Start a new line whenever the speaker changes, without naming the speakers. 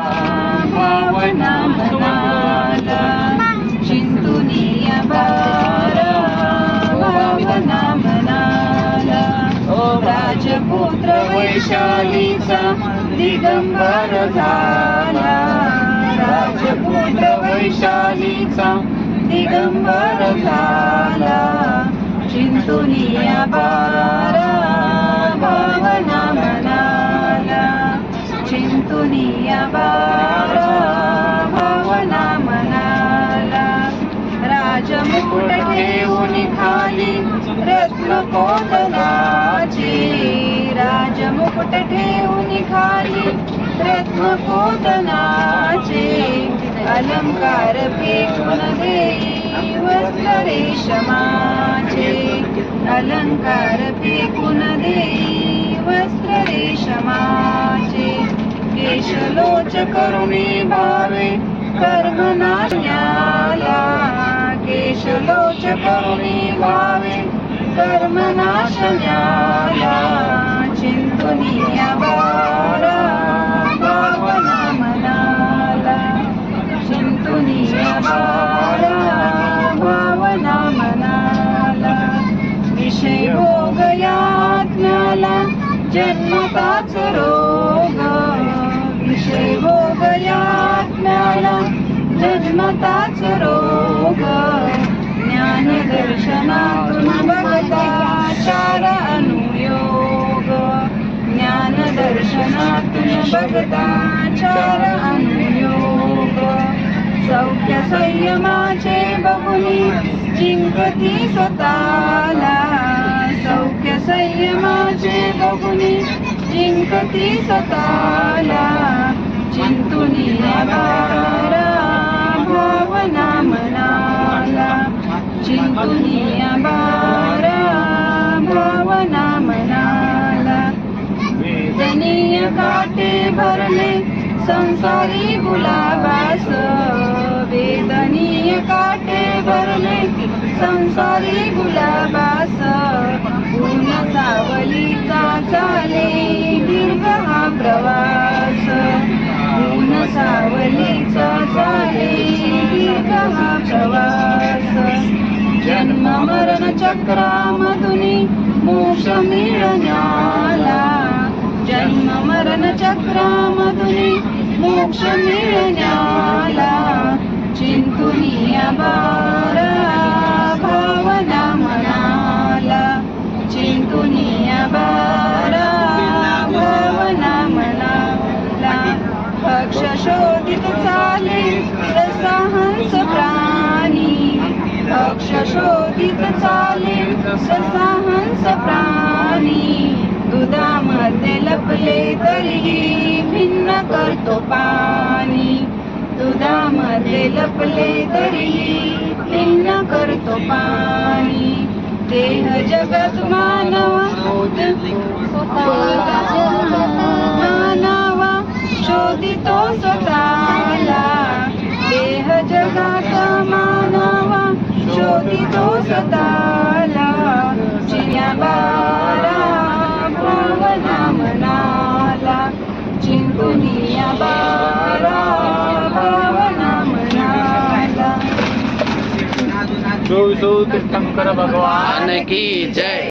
भावना मनाला चिंतुनिया बारा भावना मनाला राजपुत्र वैशालीचा दिगंबर झाला. राजपुत्र वैशालीचा दिगंबर झाला. चिंतुनिया बारा रत्न कोदनाचे राजमुकुट ठेवून खाली रत्न कोदनाचे अलंकार फेकून देई वस्त्र रेशमाचे अलंकार फेकून देई वस्त्र रेशमाचे केशलोच करुणी भावे कर्मनाशन्याला केशलोच करुणी भावे कर्मनाशन्याला चिंतुनिया बारा भावना मनाला चिंतुनिया बारा भावना मनाला विषय भोग याज्ञाला जन्मताच रोग विषय भोग जन्मताच रोग ज्ञान चार अनुयोग. ज्ञान दर्शनातून बघता चार अनुयोग. सौख्य संयमाचे बघुनी जिंकती स्वतःला. सौख्य संयमाचे बघुनी जिंकती स्वतःला. चिंतुनी भावना मनाला. चिंतुनी भरले. संसारी गुलाबास वेदनीय काटे भरले. संसारी गुलाबास ऊन सावलीचा चाले. दीर्घ हा प्रवास. पूर्ण सावलीचा चाले. दीर्घ हा प्रवास. जन्म मरण चक्रामधुनी मोक्ष मिळण्या मरण चक्रामधुनी मोक्ष मिळण्याला. भिन्न पाणी. दुधामध्ये लपले तरी भिन्न करतो पाणी. देह जगत मान
चोवीसो तीर्थंकर भगवान की जय.